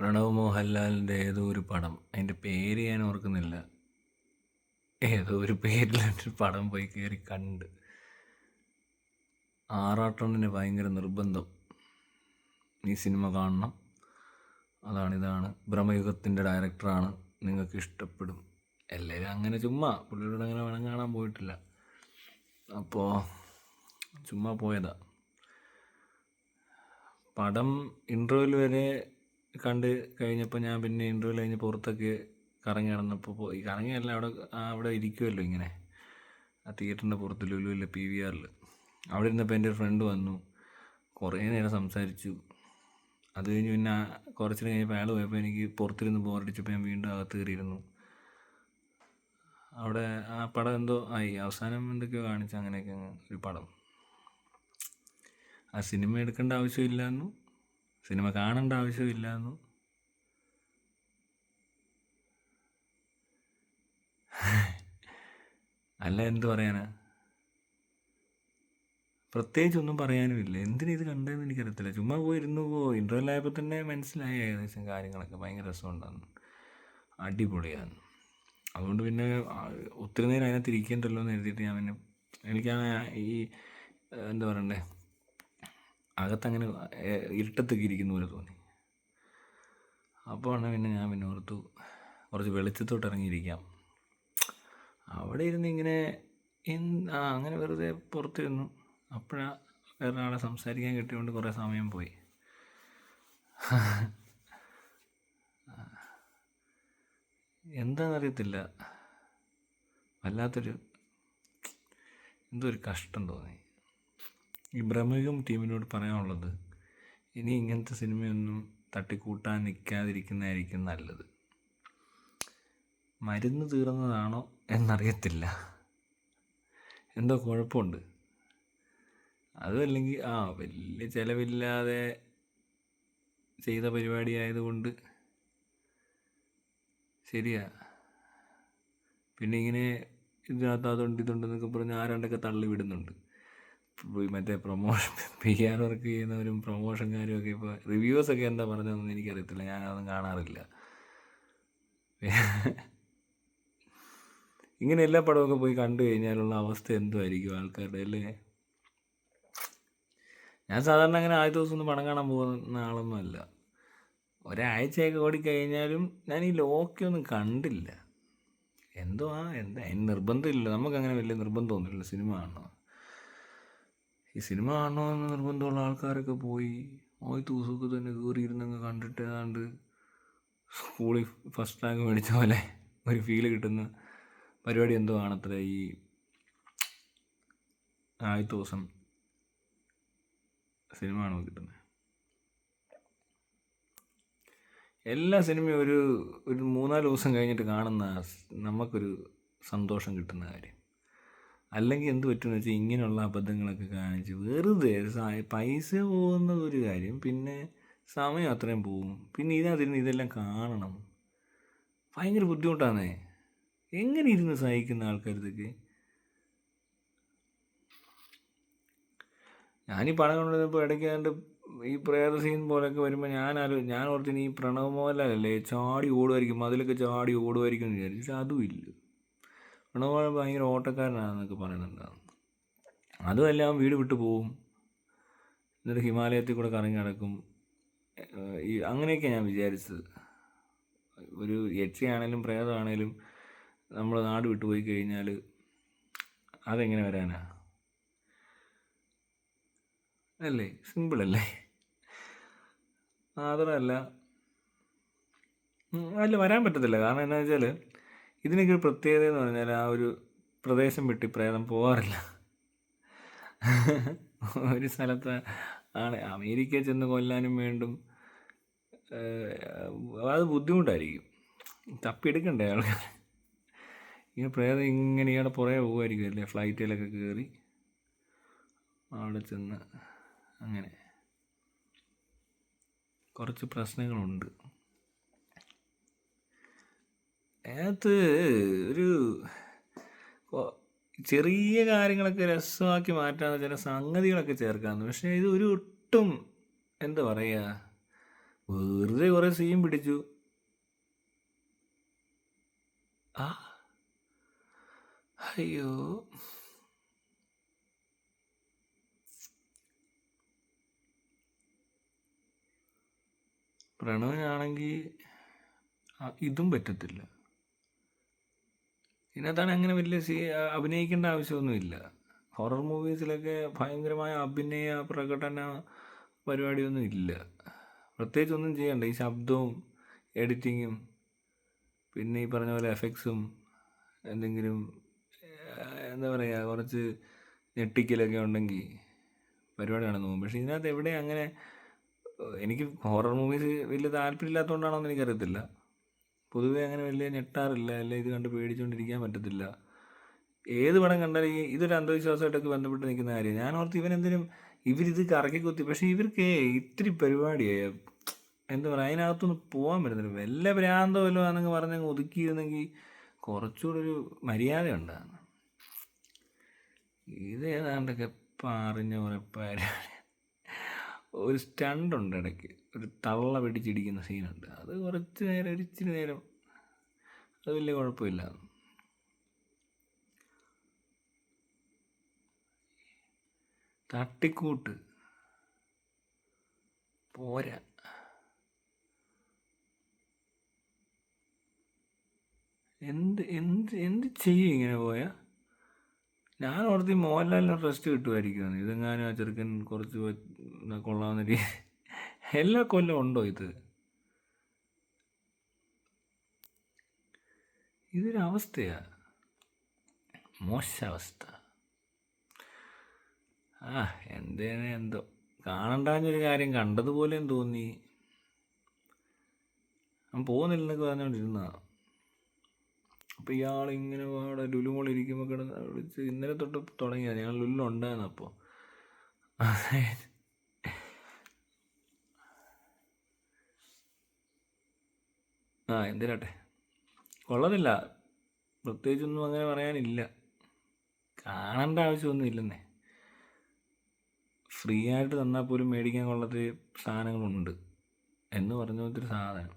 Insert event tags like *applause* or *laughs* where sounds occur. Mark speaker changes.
Speaker 1: പ്രണവ് മോഹൻലാലിന്റെ ഏതോ ഒരു പടം. അതിന്റെ പേര് ഞാൻ ഓർക്കുന്നില്ല. ഏതോ ഒരു പേരിലൊരു പടം പോയി കയറി കണ്ട്. ആറാട്ടണ്ണന് ഭയങ്കര നിർബന്ധം. ഈ സിനിമ കാണണം. അതാണിതാണ് ബ്രഹ്മയുഗത്തിന്റെ ഡയറക്ടറാണ്. നിങ്ങൾക്ക് ഇഷ്ടപ്പെടും. എല്ലാവരും അങ്ങനെ ചുമ്മാ. പുള്ളിയോട് അങ്ങനെ വേണം കാണാൻ പോയിട്ടില്ല. അപ്പോൾ ചുമ്മാ പോയതാ. പടം ഇന്റർവ്യൂവിൽ വരെ കണ്ട് കഴിഞ്ഞപ്പോൾ ഞാൻ പിന്നെ ഇന്റർവ്യൂ കഴിഞ്ഞ് പുറത്തൊക്കെ കറങ്ങി നടന്നപ്പോൾ പോയി കറങ്ങിയല്ല അവിടെ അവിടെ ഇരിക്കുമല്ലോ ഇങ്ങനെ. ആ തിയേറ്ററിന്റെ പുറത്ത് ലുലുവില്ല പി വി ആറിൽ അവിടെ ഇരുന്നപ്പോൾ എന്റെ ഒരു ഫ്രണ്ട് വന്നു. കുറേ നേരം സംസാരിച്ചു. അത് കഴിഞ്ഞ് പിന്നെ കുറച്ചു കഴിഞ്ഞപ്പോൾ അയാൾ പോയപ്പോൾ എനിക്ക് പുറത്തിരുന്ന് ബോറടിച്ചപ്പോൾ ഞാൻ വീണ്ടും അകത്ത് കയറിയിരുന്നു. അവിടെ ആ പടം എന്തോ ആയി. അവസാനം എന്തൊക്കെയോ കാണിച്ചു അങ്ങനെയൊക്കെ അങ്ങ് ഒരു പടം. ആ സിനിമ എടുക്കേണ്ട ആവശ്യമില്ലാന്നു സിനിമ കാണേണ്ട ആവശ്യമില്ല എന്നു അല്ല എന്തു പറയാനാ? പ്രത്യേകിച്ച് ഒന്നും പറയാനുമില്ല. എന്തിനു ഇത് കണ്ടതെന്ന് എനിക്കറിയത്തില്ല. ചുമ്മാ പോയി ഇരുന്ന് പോ. ഇന്റർവെൽ ആയപ്പോൾ തന്നെ മനസ്സിലായി ഏകദേശം കാര്യങ്ങളൊക്കെ. ഭയങ്കര രസമുണ്ടായിരുന്നു. അടിപൊളിയാണ് അതുകൊണ്ട് പിന്നെ ഒത്തിരി നേരം അതിനകത്ത് ഇരിക്കണ്ടല്ലോ എന്ന് എഴുതിയിട്ട് ഞാൻ പിന്നെ എനിക്കാണ് ഈ എന്താ പറയണ്ടേ? അകത്തങ്ങനെ ഇരുട്ടത്തൊക്കെ ഇരിക്കുന്ന പോലെ തോന്നി. അപ്പോൾ ആണ് പിന്നെ ഞാൻ പിന്നെ ഓർത്തു കുറച്ച് വെളിച്ചത്തോട്ട് ഇറങ്ങിയിരിക്കാം അവിടെ ഇരുന്ന് ഇങ്ങനെ ആ അങ്ങനെ വെറുതെ പുറത്തിരുന്നു അപ്പോഴാണ് വേറെ ആളെ സംസാരിക്കാൻ കിട്ടിയതുകൊണ്ട് കുറേ സമയം പോയി. എന്താണെന്നറിയത്തില്ല വല്ലാത്തൊരു എന്തോ ഒരു കഷ്ടം തോന്നി. ഈ ടീമിനോട് പറയാനുള്ളത് ഇനി ഇങ്ങനത്തെ സിനിമയൊന്നും തട്ടിക്കൂട്ടാൻ നിൽക്കാതിരിക്കുന്നതായിരിക്കും നല്ലത്. മരുന്ന് തീർന്നതാണോ എന്നറിയത്തില്ല. എന്തോ കുഴപ്പമുണ്ട്. അതും അല്ലെങ്കിൽ ആ വലിയ ചിലവില്ലാതെ ചെയ്ത പരിപാടി ആയതുകൊണ്ട് ശരിയാ. പിന്നെ ഇങ്ങനെ ഇതിനകത്ത് അതുണ്ട് ഇതുണ്ടെന്നൊക്കെ പറഞ്ഞ് ആരാണ്ടൊക്കെ തള്ളി വിടുന്നുണ്ട് മറ്റേ പ്രൊമോഷൻ പി ആർ വർക്ക് ചെയ്യുന്നവരും പ്രൊമോഷൻകാരും ഒക്കെ ഇപ്പോൾ റിവ്യൂസൊക്കെ എന്താ പറഞ്ഞതെന്ന് എനിക്കറിയത്തില്ല. ഞാനതൊന്നും കാണാറില്ല. *laughs* ഇങ്ങനെ എല്ലാ പടമൊക്കെ പോയി കണ്ടു കഴിഞ്ഞാലുള്ള അവസ്ഥ എന്തുമായിരിക്കും ആൾക്കാരുടെ അല്ലേ? ഞാൻ സാധാരണ അങ്ങനെ ആദ്യ ദിവസം ഒന്നും പടം കാണാൻ പോകുന്ന ആളൊന്നും അല്ല. ഒരാഴ്ചയൊക്കെ ഓടിക്കഴിഞ്ഞാലും ഞാൻ ഈ ലോക്കി ഒന്നും കണ്ടില്ല. എന്തോ? ആ എന്താ നിർബന്ധമില്ല. നമുക്കങ്ങനെ വലിയ നിർബന്ധമൊന്നുമില്ല. സിനിമ കാണണം? ഈ സിനിമ കാണണമെന്ന് നിർബന്ധമുള്ള ആൾക്കാരൊക്കെ പോയി. ഓയ് തൂസൊക്കെ തന്നെ കയറിയിരുന്നങ്ങ് കണ്ടിട്ട് ഏതാണ്ട് സ്കൂളിൽ ഫസ്റ്റ് റാങ്ക് മേടിച്ച പോലെ ഒരു ഫീൽ കിട്ടുന്ന പരിപാടി എന്തോ ആണത്ര ഈ ആദ്യത്തെ ദിവസം സിനിമ ആണോ കിട്ടുന്നത്. എല്ലാ സിനിമയും ഒരു ഒരു മൂന്നാൽ ദിവസം കഴിഞ്ഞിട്ട് കാണുന്ന നമുക്കൊരു സന്തോഷം കിട്ടുന്ന കാര്യം. അല്ലെങ്കിൽ എന്ത് പറ്റുമെന്ന് വെച്ചാൽ ഇങ്ങനെയുള്ള അബദ്ധങ്ങളൊക്കെ കാണിച്ച് വെറുതെ പൈസ പോകുന്നത് ഒരു കാര്യം പിന്നെ സമയം അത്രയും പോകും. പിന്നെ ഇതിനകത്തിരുന്ന് ഇതെല്ലാം കാണണം. ഭയങ്കര ബുദ്ധിമുട്ടാണേ എങ്ങനെ ഇരുന്ന് സഹിക്കുന്ന ആൾക്കാരത്തൊക്കെ ഞാനീ പടം കൊണ്ടുവന്നപ്പോൾ ഇടയ്ക്ക് കണ്ട് ഈ പ്രേത സീൻ പോലൊക്കെ വരുമ്പോൾ ഞാൻ ആലോ ഞാൻ ഓർത്തിന് ഈ പ്രണവ് മോഹൻലാലല്ലേ ചാടി ഓടുമായിരിക്കും അതിലൊക്കെ ചാടി ഓടുമായിരിക്കും എന്ന് വിചാരിച്ചു. അതും ഇല്ല. മോഹൻലാൽ ഭയങ്കര ഓട്ടക്കാരനാണെന്നൊക്കെ പറയുന്നുണ്ടാവും അതുമല്ല വീട് വിട്ടു പോവും. എന്നിട്ട് ഹിമാലയത്തിൽ കൂടെ കറങ്ങി നടക്കും. ഈ അങ്ങനെയൊക്കെ ഞാൻ വിചാരിച്ചത്. ഒരു യക്ഷയാണേലും പ്രേതമാണേലും നമ്മൾ നാട് വിട്ടു പോയി കഴിഞ്ഞാൽ അതെങ്ങനെ വരാനാ? അല്ലേ? സിമ്പിളല്ലേ മാത്രമല്ല അല്ല വരാൻ പറ്റത്തില്ല. കാരണം എന്താണെന്ന് വെച്ചാൽ ഇതിനൊക്കെ ഒരു പ്രത്യേകത എന്ന് പറഞ്ഞാൽ ആ ഒരു പ്രദേശം വിട്ട് പ്രേതം പോകാറില്ല ഒരു സ്ഥലത്ത് ആണ്. അമേരിക്ക ചെന്ന് കൊല്ലാനും വേണ്ടും അത് ബുദ്ധിമുട്ടായിരിക്കും. തപ്പിയെടുക്കണ്ടേ ആൾക്കാർ ഇങ്ങനെ പ്രേതം ഇങ്ങനെ ഇയാളുടെ പുറകെ പോകുമായിരിക്കും അല്ലേ? ഫ്ലൈറ്റിലൊക്കെ കയറി അവിടെ ചെന്ന് അങ്ങനെ കുറച്ച് പ്രശ്നങ്ങളുണ്ട്. അതിനകത്ത് ഒരു ചെറിയ കാര്യങ്ങളൊക്കെ രസമാക്കി മാറ്റാന്ന് ചില സംഗതികളൊക്കെ ചേർക്കാമെന്ന് പക്ഷേ ഇത് ഒരു ഒട്ടും എന്താ പറയുക വെറുതെ കുറേ സീൻ പിടിച്ചു. ആ അയ്യോ. പ്രണവിനാണെങ്കിൽ ഇതും പറ്റത്തില്ല. ഇതിനകത്താണ് അങ്ങനെ വലിയ സീ അഭിനയിക്കേണ്ട ആവശ്യമൊന്നുമില്ല. ഹൊറർ മൂവീസിലൊക്കെ ഭയങ്കരമായ അഭിനയ പ്രകടന പരിപാടിയൊന്നും ഇല്ല പ്രത്യേകിച്ച് ഒന്നും ചെയ്യണ്ട. ഈ ശബ്ദവും എഡിറ്റിങ്ങും പിന്നെ ഈ പറഞ്ഞ പോലെ എഫക്ട്സും എന്തെങ്കിലും എന്താ പറയുക കുറച്ച് ഞെട്ടിക്കലൊക്കെ ഉണ്ടെങ്കിൽ പരിപാടി നടന്നു പോകും പക്ഷേ ഇതിനകത്ത് എവിടെ അങ്ങനെ എനിക്ക് ഹൊറർ മൂവീസ് വലിയ താല്പര്യമില്ലാത്തതുകൊണ്ടാണോ എന്ന് എനിക്കറിയത്തില്ല. പൊതുവേ അങ്ങനെ വലിയ ഞെട്ടാറില്ല. അല്ലെങ്കിൽ ഇത് കണ്ട് പേടിച്ചുകൊണ്ടിരിക്കാൻ പറ്റത്തില്ല. ഏത് പടം കണ്ടാലും ഈ ഇതൊരു അന്ധവിശ്വാസമായിട്ടൊക്കെ ബന്ധപ്പെട്ട് നിൽക്കുന്ന കാര്യം. ഞാൻ ഓർത്ത് ഇവനെന്തിനും ഇവരിത് കറക്കി കുത്തി. പക്ഷേ ഇവർക്ക് ഇത്തിരി പരിപാടിയായി. എന്താ പറയുക അതിനകത്തൊന്നും പോകാൻ പറ്റുന്നില്ല വല്ല ഭ്രാന്തോ വല്ലോ ആണെന്ന് പറഞ്ഞങ്ങ് ഒതുക്കിയിരുന്നെങ്കിൽ കുറച്ചുകൂടെ ഒരു മര്യാദ ഉണ്ടാകുന്നു ഇത് ഏതാണ്ടൊക്കെ പറഞ്ഞ കുറേ പരിപാടി. ഒരു സ്റ്റണ്ടുണ്ട് ഇടയ്ക്ക്. ഒരു തള്ള പിടിച്ചിടിക്കുന്ന സീനുണ്ട്. അത് കുറച്ച് നേരം ഒരു ഇച്ചിരി നേരം. അത് വലിയ കുഴപ്പമില്ല. തട്ടിക്കൂട്ട്. പോരാ. എന്ത് എന്ത് എന്ത് ചെയ്യും ഇങ്ങനെ പോയാൽ ഞാൻ ഓർത്തി മോഹൻലാലിന് റെസ്റ്റ് കിട്ടുമായിരിക്കുമെന്ന് ഇതെങ്ങാനും ആ ചെറുക്കൻ കുറച്ച് കൊള്ളാവുന്ന രീതി എല്ലാ കൊല്ലം ഉണ്ടോ ഇത്? ഇതൊരവസ്ഥയാ മോശാവസ്ഥ ആ എന്തേനെ എന്തോ. കാണണ്ടാഞ്ഞൊരു കാര്യം കണ്ടതുപോലെയും തോന്നി. പോകുന്നില്ലെന്നൊക്കെ പറഞ്ഞുകൊണ്ടിരുന്ന അപ്പോൾ ഇയാൾ ഇങ്ങനെ അവിടെ ലുലുമോൾ ഇരിക്കുമ്പോൾ കിടന്ന് വിളിച്ച് ഇന്നലെ തൊട്ട് തുടങ്ങിയത്. ഞങ്ങൾ ലുലു ഉണ്ടായിരുന്നു അപ്പോൾ ആ എന്തിനാട്ടെ കൊള്ളതില്ല പ്രത്യേകിച്ചൊന്നും അങ്ങനെ പറയാനില്ല. കാണേണ്ട ആവശ്യമൊന്നും ഇല്ലെന്നേ. ഫ്രീ ആയിട്ട് തന്നാൽ പോലും മേടിക്കാൻ കൊള്ളത്തിൽ സാധനങ്ങളുണ്ട് എന്ന് പറഞ്ഞ പോലത്തെ ഒരു സാധനം.